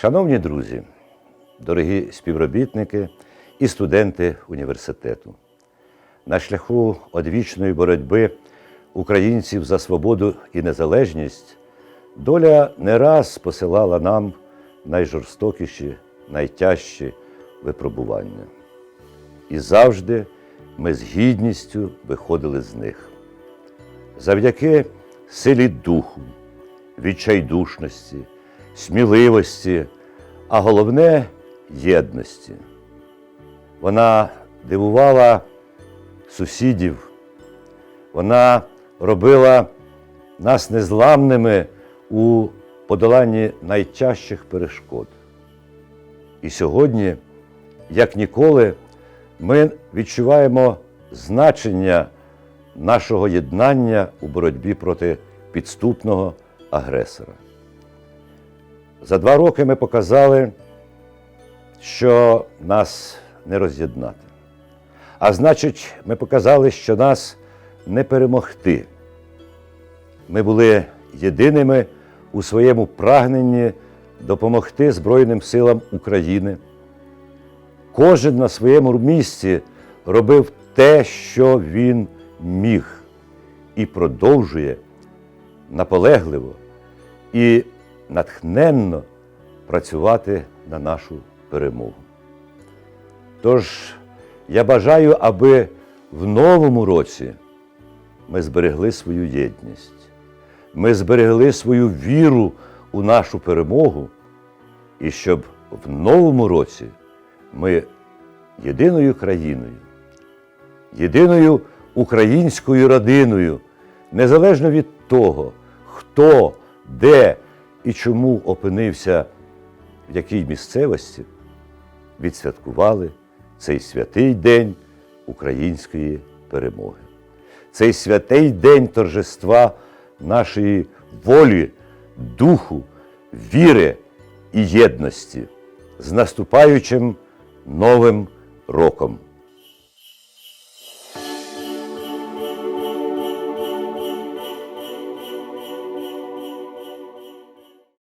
Шановні друзі, дорогі співробітники і студенти університету, на шляху одвічної боротьби українців за свободу і незалежність доля не раз посилала нам найжорстокіші, найтяжчі випробування. І завжди ми з гідністю виходили з них. Завдяки силі духу, відчайдушності, сміливості, а головне єдності. Вона дивувала сусідів, вона робила нас незламними у подоланні найтяжчих перешкод. І сьогодні, як ніколи, ми відчуваємо значення нашого єднання у боротьбі проти підступного агресора. За два роки ми показали, що нас не роз'єднати. А значить, ми показали, що нас не перемогти. Ми були єдиними у своєму прагненні допомогти Збройним силам України. Кожен на своєму місці робив те, що він міг, і продовжує наполегливо і натхненно працювати на нашу перемогу. Тож я бажаю, аби в новому році ми зберегли свою єдність, ми зберегли свою віру у нашу перемогу, і щоб в новому році ми єдиною країною, єдиною українською родиною, незалежно від того, хто, де і чому опинився в якій місцевості, відсвяткували цей святий день української перемоги. Цей святий день торжества нашої волі, духу, віри і єдності з наступаючим новим роком.